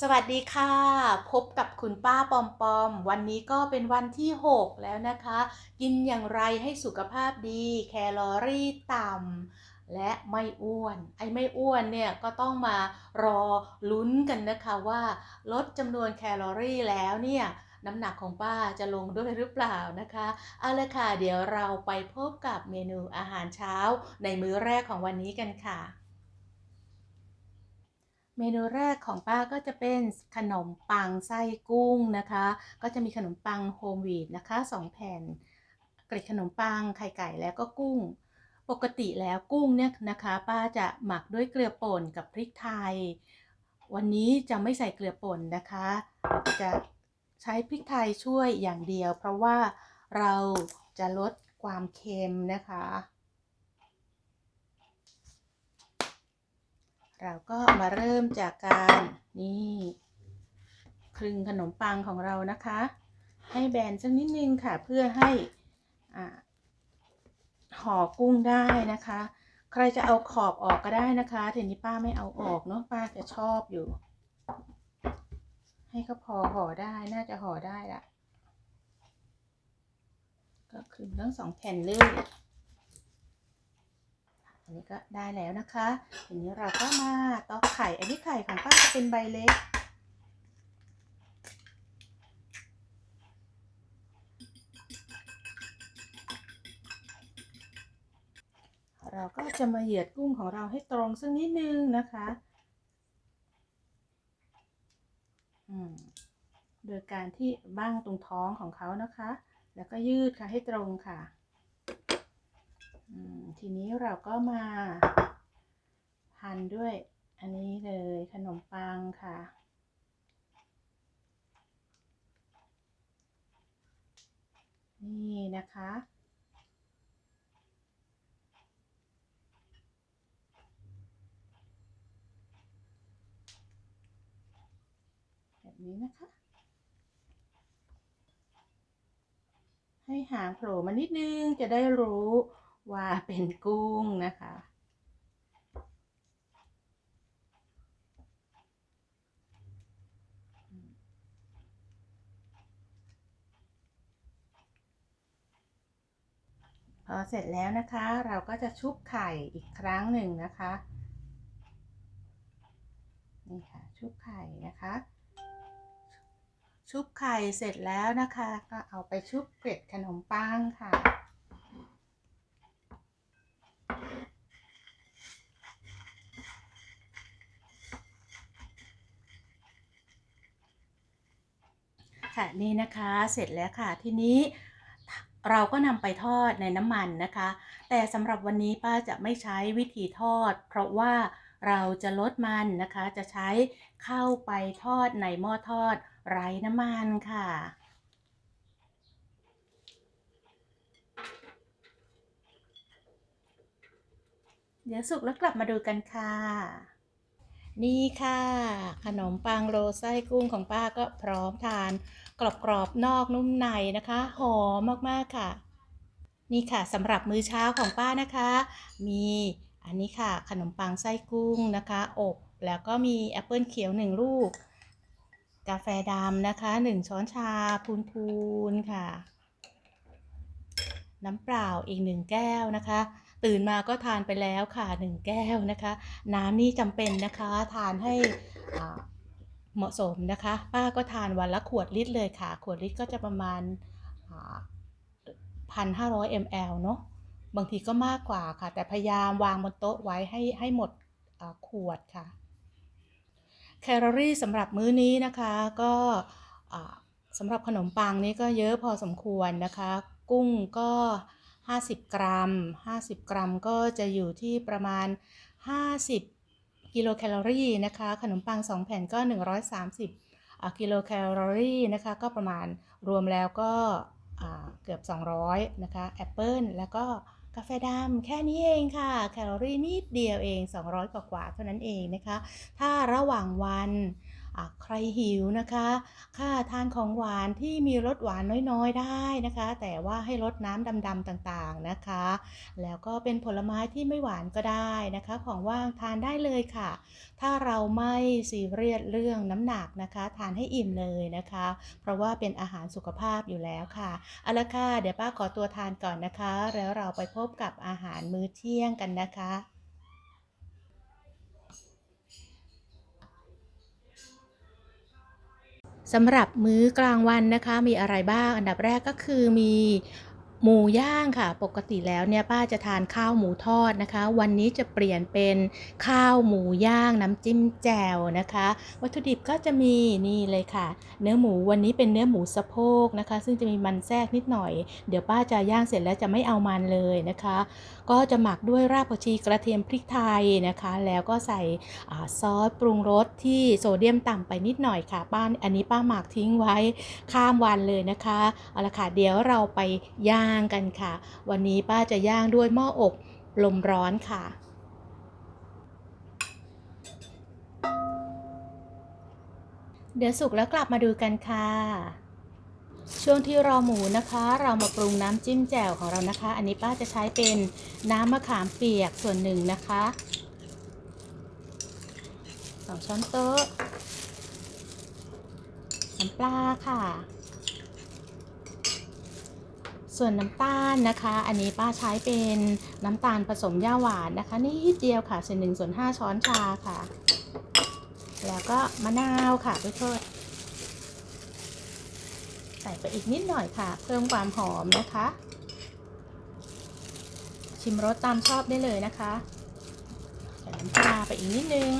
สวัสดีค่ะ พบกับคุณป้าปอมปอม วันนี้ก็เป็นวันที่ 6 แล้วนะคะ กินอย่างไรให้สุขภาพดี แคลอรี่ต่ำและไม่อ้วน ไอ้ไม่อ้วนเนี่ยก็ต้องมารอลุ้นกันนะคะว่า ลดจำนวนแคลอรี่แล้วเนี่ยน้ำหนักของป้าจะลงด้วยหรือเปล่านะคะ เอาละค่ะ เดี๋ยวเราไปพบกับเมนูอาหารเช้าในมื้อแรกของวันนี้กันค่ะ เมนูแรกของป้าก็จะเป็นขนมปังไส้กุ้งนะคะ ก็จะมีขนมปังโฮมวีดนะคะ2แผ่นเกล็ดขนมปังไข่ไก่แล้วก็กุ้ง ปกติแล้วกุ้งเนี่ยนะคะ ป้าจะหมักด้วยเกลือป่นกับพริกไทย วันนี้จะไม่ใส่เกลือป่นนะคะ จะใช้พริกไทยช่วยอย่างเดียว เพราะว่าเราจะลดความเค็มนะคะ เราก็มาเริ่มจากการนี่คลึงขนมปังของเรานะคะ ให้แบนสักนิดนึงค่ะเพื่อให้อ่าห่อกุ้งได้นะคะ ใครจะเอาขอบออกก็ได้นะคะทีนี้ป้าไม่เอาออกเนาะป้าจะชอบอยู่ ให้เขาพอห่อได้น่าจะห่อได้ละก็คลึงทั้งสองแผ่นเลยอั นนี้ก็ได้แล้วนะคะทีนี้เราก็มาตอกไข่ อันนี้ไข่ของป้าจะเป็นใบเล็ก เราก็จะมาเหยียดกุ้งของเราให้ตรงสักนิดนึงนะคะโดยการที่บ้างตรงท้องของเขานะคะ แล้วก็ยืดค่ะให้ตรงค่ะ ทีนี้เราก็มาพันด้วยอันนี้เลยขนมปังค่ะ นี่นะคะ แบบนี้นะคะ ให้หางโผล่มานิดนึงจะได้รู้ ว่าเป็นกุ้งนะคะ พอเสร็จแล้วนะคะ เราก็จะชุบไข่อีกครั้งหนึ่งนะคะนี่ค่ะชุบไข่นะคะ ชุบไข่เสร็จแล้วนะคะ ก็เอาไปชุบเกล็ดขนมปังค่ะ ค่ะนี่นะคะเสร็จแล้วค่ะทีนี้เราก็นำไปทอดในน้ำมันนะคะ แต่สำหรับวันนี้ป้าจะไม่ใช้วิธีทอด เพราะว่าเราจะลดมันนะคะ จะใช้เข้าไปทอดในหม้อทอดไร้น้ำมันค่ะเดี๋ยวสุกแล้วกลับมาดูกันค่ะ นี่ค่ะ ขนมปังโรไส้กุ้งของป้าก็พร้อมทาน กรอบๆนอกนุ่มในนะคะ หอมมากๆค่ะ นี่ค่ะสำหรับมื้อเช้าของป้านะคะ มีอันนี้ค่ะขนมปังไส้กุ้งนะคะ อบแล้วก็มีแอปเปิลเขียวหนึ่งลูก กาแฟดำนะคะหนึ่งช้อนชาพูนๆค่ะ น้ำเปล่าอีกหนึ่งแก้วนะคะ ตื่นมาก็ทานไปแล้วค่ะหนึ่งแก้วนะคะ น้ำนี่จำเป็นนะคะทานให้ เหมาะสมนะคะ ป้าก็ทานวันละขวดลิตรเลยค่ะ ขวดลิตรก็จะประมาณพันห้าร้อยมลเนาะบางทีก็มากกว่าค่ะ แต่พยายามวางบนโต๊ะไว้ให้ให้หมดขวดค่ะ แคลอรี่สำหรับมื้อนี้นะคะก็สำหรับขนมปังนี้ก็เยอะพอสมควรนะคะ กุ้งก็ 50 กรัม 50 กรัมก็จะอยู่ที่ประมาณ 50 กิโลแคลอรี่นะคะ ขนมปัง 2 แผ่นก็ 130กิโลแคลอรี่นะคะ ก็ประมาณรวมแล้วก็เกือบ 200 นะคะ แอปเปิลแล้วก็กาแฟดำแค่นี้เองค่ะ แคลอรี่นิดเดียวเอง 200 กว่าๆเท่านั้นเองนะคะ ถ้าระหว่างวัน ใครหิวนะคะ ค่าทานของหวานที่มีรสหวานน้อยๆได้นะคะ แต่ว่าให้ลดน้ำดำๆต่างๆนะคะ แล้วก็เป็นผลไม้ที่ไม่หวานก็ได้นะคะ ของว่างทานได้เลยค่ะ ถ้าเราไม่ซีเรียสเรื่องน้ำหนักนะคะ ทานให้อิ่มเลยนะคะ เพราะว่าเป็นอาหารสุขภาพอยู่แล้วค่ะเอาละค่ะเดี๋ยวป้าขอตัวทานก่อนนะคะ แล้วเราไปพบกับอาหารมื้อเที่ยงกันนะคะ สำหรับมื้อกลางวันนะคะมีอะไรบ้าง อันดับแรกก็คือมี หมูย่างค่ะ ปกติแล้วเนี่ยป้าจะทานข้าวหมูทอดนะคะ วันนี้จะเปลี่ยนเป็นข้าวหมูย่างน้ำจิ้มแจ่วนะคะ วัตถุดิบก็จะมีนี่เลยค่ะ เนื้อหมูวันนี้เป็นเนื้อหมูสะโพกนะคะ ซึ่งจะมีมันแทรกนิดหน่อย เดี๋ยวป้าจะย่างเสร็จแล้วจะไม่เอามันเลยนะคะ ก็จะหมักด้วยรากผักชีกระเทียมพริกไทยนะคะ แล้วก็ใส่อซอสปรุงรสที่โซเดียมต่ำไปนิดหน่อยค่ะป้าอันนี้ป้าหมักทิ้งไว้ข้ามวันเลยนะคะเอาละค่ะเดี๋ยวเราไปย่างกันค่ะ วันนี้ป้าจะย่างด้วยหม้ออบลมร้อนค่ะ เดี๋ยวสุกแล้วกลับมาดูกันค่ะ ช่วงที่รอหมูนะคะ เรามาปรุงน้ำจิ้มแจ่วของเรานะคะ อันนี้ป้าจะใช้เป็นน้ำมะขามเปียกส่วนหนึ่งนะคะสองช้อนโต๊ะน้ำปลาค่ะ ส่วนน้ำตาลนะคะ อันนี้ป้าใช้เป็นน้ำตาลผสมย่าหวานนะคะนิดเดียวค่ะส่วนหนึ่งส่วนห้าช้อนชาค่ะ แล้วก็มะนาวค่ะด้วยโทษใส่ไปอีกนิดหน่อยค่ะ เพิ่มความหอมนะคะ ชิมรสตามชอบได้เลยนะคะใส่น้ำปลาไปอีกนิดนึง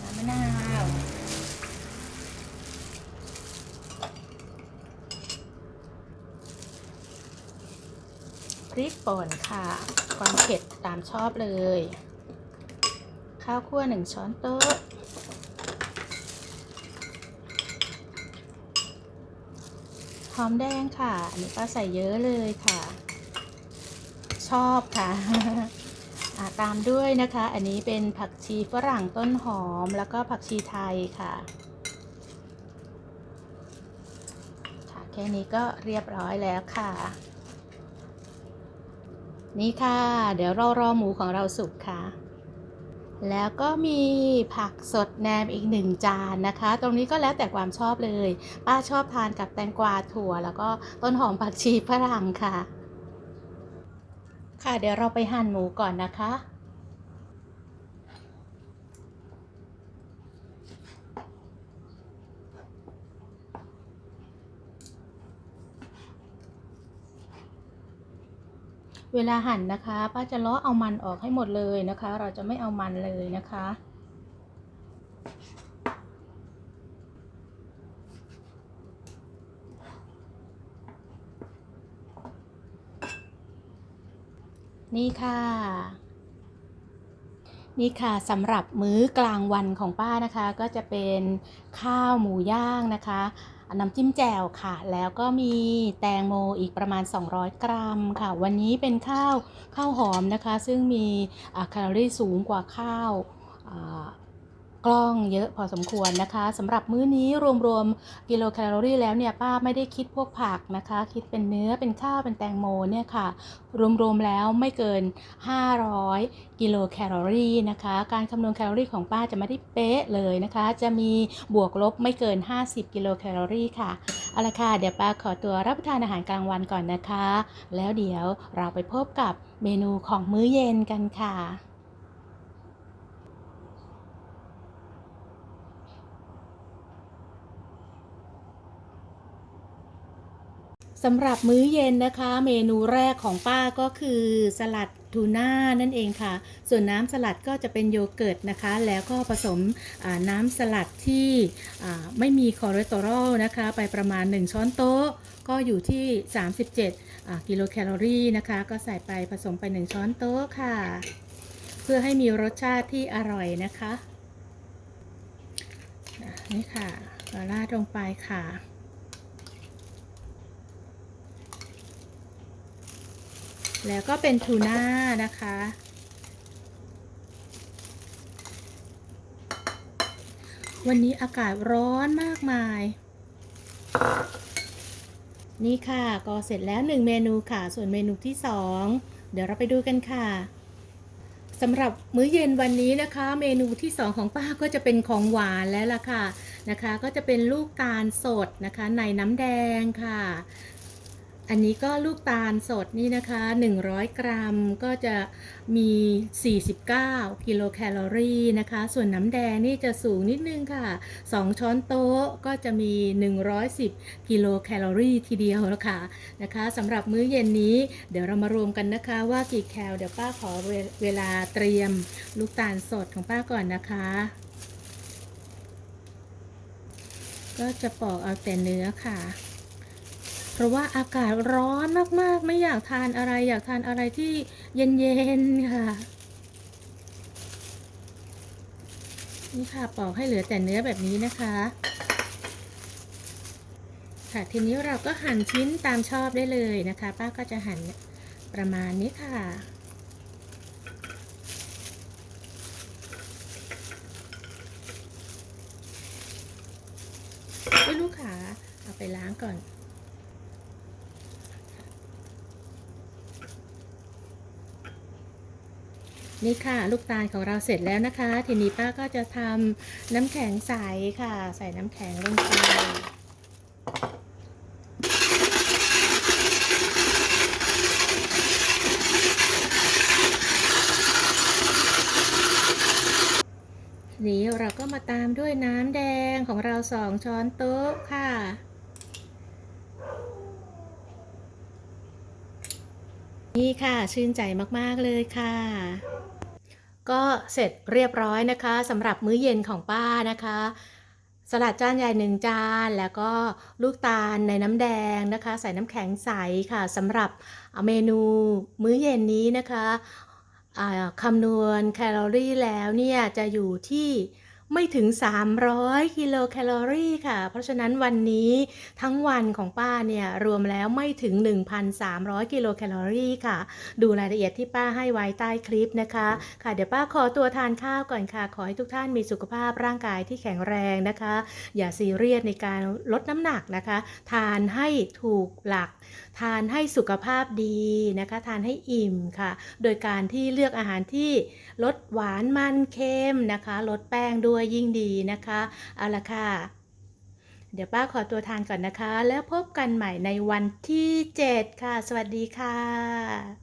น้ำมะนาว พ ริกป่นค่ะ ความเผ็ดตามชอบเลย ข้าวคั่วหนึ่งช้อนโต๊ะ หอมแดงค่ะ อันนี้ป้าใส่เยอะเลยค่ะ ชอบค่ะตามด้วยนะคะ อันนี้เป็นผักชีฝรั่งต้นหอมแล้วก็ผักชีไทยค่ะ ค่ะ แค่นี้ก็เรียบร้อยแล้วค่ะ นี่ค่ะ เดี๋ยวเรารอหมูของเราสุกค่ะ แล้วก็มีผักสดแนมอีกหนึ่งจานนะคะ ตรงนี้ก็แล้วแต่ความชอบเลย ป้าชอบทานกับแตงกวาถั่ว แล้วก็ต้นหอมผักชีฝรั่งค่ะ ค่ะเดี๋ยวเราไปหั่นหมูก่อนนะคะ เวลาหั่นนะคะ ป้าจะลาะเอามันออกให้หมดเลยนะคะ เราจะไม่เอามันเลยนะคะ นี่ค่ะ นี่ค่ะสำหรับมื้อกลางวันของป้านะคะ ก็จะเป็นข้าวหมูย่างนะคะ น้ำจิ้มแจ่วค่ะ แล้วก็มีแตงโมอีกประมาณ 200 กรัมค่ะ วันนี้เป็นข้าวข้าวหอมนะคะ ซึ่งมีแคลอรี่สูงกว่าข้าว กล้องเยอะพอสมควรนะคะสำหรับมื้อนี้รวมๆกิโลแคลอรี่แล้วเนี่ยป้าไม่ได้คิดพวกผักนะคะ คิดเป็นเนื้อเป็นข้าวเป็นแตงโมเนี่ยค่ะ รวมๆแล้วไม่เกิน 500 กิโลแคลอรี่นะคะ การคำนวณแคลอรี่ของป้าจะไม่ได้เป๊ะเลยนะคะ จะมีบวกลบไม่เกิน 50 กิโลแคลอรี่ค่ะเอาละค่ะเดี๋ยวป้าขอตัวรับประทานอาหารกลางวันก่อนนะคะ แล้วเดี๋ยวเราไปพบกับเมนูของมื้อเย็นกันค่ะ สำหรับมื้อเย็นนะคะ เมนูแรกของป้าก็คือสลัดทูน่านั่นเองค่ะ ส่วนน้ำสลัดก็จะเป็นโยเกิร์ตนะคะ แล้วก็ผสมน้ำสลัดที่ไม่มีคอเลสเตอรอลนะคะ ไปประมาณ 1 ช้อนโต๊ะ ก็อยู่ที่ 37 กิโลแคลอรี่นะคะ ก็ใส่ไปผสมไป 1 ช้อนโต๊ะค่ะ เพื่อให้มีรสชาติที่อร่อยนะคะ นี่ค่ะราดลงไปค่ะ แล้วก็เป็นทูน่านะคะ วันนี้อากาศร้อนมากมาย นี่ค่ะก็เสร็จแล้วหนึ่งเมนูค่ะ ส่วนเมนูที่สองเดี๋ยวเราไปดูกันค่ะสำหรับมื้อเย็นวันนี้นะคะ เมนูที่สองของป้าก็จะเป็นของหวานแล้วล่ะค่ะนะคะ ก็จะเป็นลูกตาลสดนะคะในน้ำแดงค่ะ อันนี้ก็ลูกตาลสดนี่นะคะ 100 กรัมก็จะมี 49 กิโลแคลอรี่นะคะ ส่วนน้ำแดงนี่จะสูงนิดนึงค่ะ 2 ช้อนโต๊ะก็จะมี 110 กิโลแคลอรี่ทีเดียวแล้วค่ะนะคะสำหรับมื้อเย็นนี้เดี๋ยวเรามารวมกันนะคะว่ากี่แคลเดี๋ยวป้าขอเวเวลาเตรียมลูกตาลสดของป้าก่อนนะคะ ก็จะปอกเอาแต่เนื้อค่ะ ราะว่าอากาศร้อนมากๆ ไม่อยากทานอะไร อยากทานอะไรที่เย็นๆค่ะ นี่ค่ะปอกให้เหลือแต่เนื้อแบบนี้นะคะ ค่ะทีนี้เราก็หั่นชิ้นตามชอบได้เลยนะคะ ป้าก็จะหั่นประมาณนี้ค่ะไม่ลูกขาเอาไปล้างก่อน นี่ค่ะ ลูกตาลของเราเสร็จแล้วนะคะ ทีนี้ป้าก็จะทำน้ำแข็งใสค่ะ ใส่น้ำแข็งลงไปนี้เราก็มาตามด้วยน้ำแดงของเราสองช้อนโต๊ะค่ะ นี่ค่ะชื่นใจมาก ๆ เลยค่ะ ก็เสร็จเรียบร้อยนะคะสำหรับมื้อเย็นของป้านะคะ สลัดจานใหญ่หนึ่งจานแล้วก็ลูกตาลในน้ำแดงนะคะ ใส่น้ำแข็งใสค่ะสำหรับเมนูมื้อเย็นนี้นะคะคำนวณแคลอรี่แล้วเนี่ยจะอยู่ที่ ไม่ถึง 300 กิโลแคลอรี่ค่ะ เพราะฉะนั้นวันนี้ทั้งวันของป้าเนี่ย รวมแล้วไม่ถึง 1,300 กิโลแคลอรี่ค่ะ ดูรายละเอียดที่ป้าให้ไว้ใต้คลิปนะคะ ค่ะเดี๋ยวป้าขอตัวทานข้าวก่อนค่ะ ขอให้ทุกท่านมีสุขภาพร่างกายที่แข็งแรงนะคะ อย่าซีเรียสในการลดน้ำหนักนะคะ ทานให้ถูกหลัก ทานให้สุขภาพดีนะคะ ทานให้อิ่มค่ะ โดยการที่เลือกอาหารที่ลดหวานมันเค็มนะคะลดแป้งด้วยยิ่งดีนะคะเอาละค่ะเดี๋ยวป้าขอตัวทานก่อนนะคะ แล้วพบกันใหม่ในวันที่ 7 ค่ะ สวัสดีค่ะ